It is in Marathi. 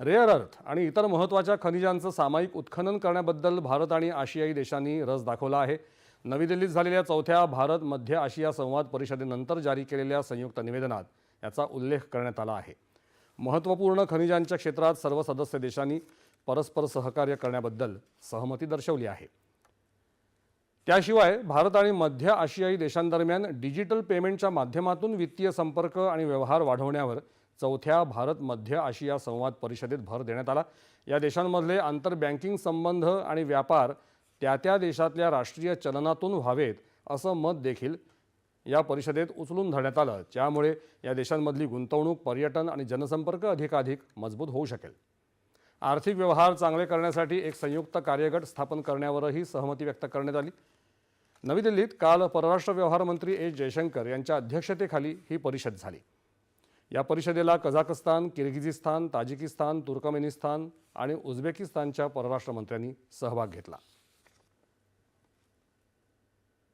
रेअर अर्थ आणि इतर महत्त्वाच्या खनिजांचं सामायिक उत्खनन करण्याबद्दल भारत आणि आशियाई देशांनी रस दाखवला आहे. नवी दिल्लीत झालेल्या चौथ्या भारत मध्य आशिया संवाद परिषदेनंतर जारी केलेल्या संयुक्त निवेदनात याचा उल्लेख करण्यात आला आहे. महत्त्वपूर्ण खनिजांच्या क्षेत्रात सर्व सदस्य देशांनी परस्पर सहकार्य करण्याबद्दल सहमती दर्शवली आहे. त्याशिवाय भारत आणि मध्य आशियाई देशांदरम्यान डिजिटल पेमेंटच्या माध्यमातून वित्तीय संपर्क आणि व्यवहार वाढवण्यावर चौथ्या भारत मध्य आशिया संवाद परिषदेत भर देण्यात आला. या देशांमधले आंतर बँकिंग संबंध आणि व्यापार त्या त्या देशातल्या राष्ट्रीय चलनातून व्हावेत असं मत देखील या परिषदेत उचलून धरण्यात आलं. ज्यामुळे या देशांमधली गुंतवणूक पर्यटन आणि जनसंपर्क अधिकाधिक मजबूत होऊ शकेल. आर्थिक व्यवहार चांगले करण्यासाठी एक संयुक्त कार्यगट स्थापन करण्यावरही सहमती व्यक्त करण्यात आली. नवी दिल्लीत काल परराष्ट्र व्यवहार मंत्री एस जयशंकर यांच्या अध्यक्षतेखाली ही परिषद झाली. या परिषदेला कझाकस्तान किर्गिझिस्तान ताजिकिस्तान तुर्कमेनिस्तान आणि उझबेकिस्तानच्या परराष्ट्र मंत्र्यांनी सहभाग घेतला.